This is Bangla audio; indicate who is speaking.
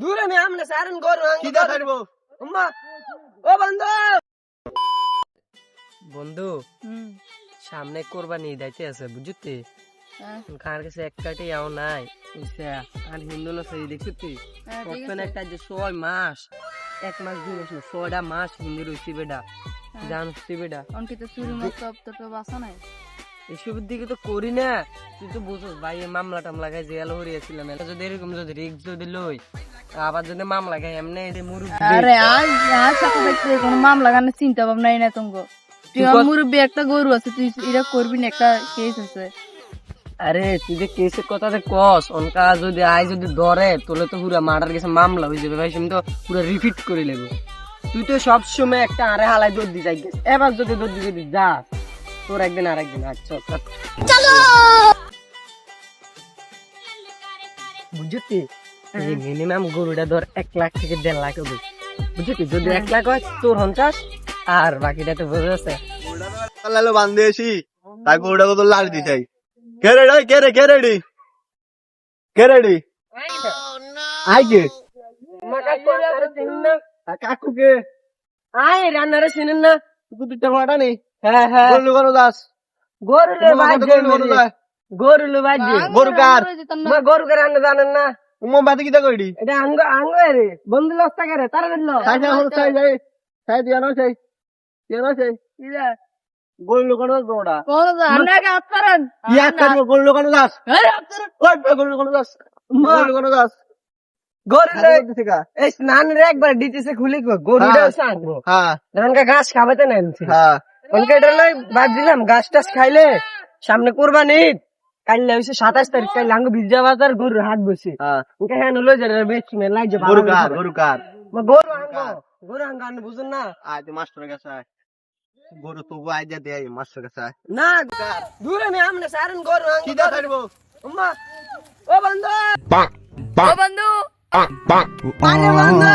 Speaker 1: দূরে আমি সারেন গরু
Speaker 2: কি দা ছাড়বো
Speaker 1: উম্মা ও বন্ধু বন্ধু সামনে কোরবানি দাইতে আছে বুঝতি
Speaker 3: হ্যাঁ
Speaker 1: কার কাছে এক কাটি আও নাই আর হিন্দু না সেই দেখছি তুই কতক্ষণ একটা যে ছয় মাস এক মাস দুই মাস না, ছয়টা মাস হিন্দু রয়েছি বেটা। জানছি বেটা
Speaker 3: অঙ্কিত চুরি তো টপ আসা নাই
Speaker 1: এসবের দিকে তো করি না। তুই তো বুঝছিস ভাই মামলা টামলা খাই জেল হরিয়েছিলাম। যদি এরকম যদি রিক্স যদি লই আবার যদি মামলা খাই এমনি
Speaker 3: আরে আজ আজ সাথে কোনো মামলা গানে চিন্তা ভাবনাই না তোমাকে। তুই মুরব্বী একটা গরু আছে তুই এটা করবি না একটা কেস আছে।
Speaker 1: আরে তুই যে কেসের কথা কস অনকা যদি আই যদি ধরে তোলে তো পুরা মার্ডার কেসে মামলা হয়ে যাবে ভাই তো পুরো রিপিট করে নেব। তুই তো সব সময় একটা আরে হালাই দৌড় দি যাই এবার যদি দৌড় দি যদি যা তোর একদিন আর একদিন আচ্ছা চলো বুঝছি? মিনিমাম গরুটা ধর এক লাখ থেকে দেড় লাখ হবে। বুঝছি? যদি এক লাখ হয় তোর পঞ্চাশ আর বাকিটা তো বোঝা যাচ্ছে
Speaker 2: লালো লাল দিছাই কে রে কে রে? কে রেডি? কে রেডি? আই কে কাকু কে
Speaker 1: আয় রান্নারে চিনেন না।
Speaker 2: তুই দুটা ভাড়া নেই।
Speaker 1: হ্যাঁ হ্যাঁ।
Speaker 2: দাস?
Speaker 1: গরু লে ভাই
Speaker 2: গরু কোন দাস?
Speaker 1: গরু
Speaker 2: কার?
Speaker 1: জানেন না?
Speaker 2: উম্মা বাতি কিটা কইডি
Speaker 1: এটা আঙ্গ আঙ্গ রে বন্ধু লস্তা করে তারা দিল
Speaker 2: সাই সাই হল সাই সাই সাই দিয়া না সাই দিয়া না সাই বললু কোন গোড়া ইয়া কার বললু কোন দাস? ওই দাস? দাস?
Speaker 1: গরু লে এই স্নান রে একবার ডিটিসে খুলি গরুটা
Speaker 2: হ্যাঁ।
Speaker 1: ধানকা ঘাস খাবাতে না
Speaker 2: হ্যাঁ।
Speaker 1: বাদ দিলাম ঘাস টাস খাইলে সামনে কোরবানি কাইলে হইছে সাতাশ তারিখ কাইলে আঙ্গ বিজা বাজার গরুর হাট বসে।
Speaker 2: হ্যাঁ।
Speaker 1: ওকে হ্যাঁ লই যাবে বেশি মে লাই
Speaker 2: গরু কার গরু কার
Speaker 1: গরু আঙ্গ গরু আঙ্গ আন বুঝুন না।
Speaker 2: আজ মাস্টার কাছে গরু তো আজ যা দেয় মাস্টার কাছে
Speaker 1: না দূরে আমি আমনে সারেন গরু আঙ্গ
Speaker 2: কি দা ছাড়বো
Speaker 1: উম্মা ও বন্ধু।
Speaker 3: ও বন্ধু
Speaker 2: না।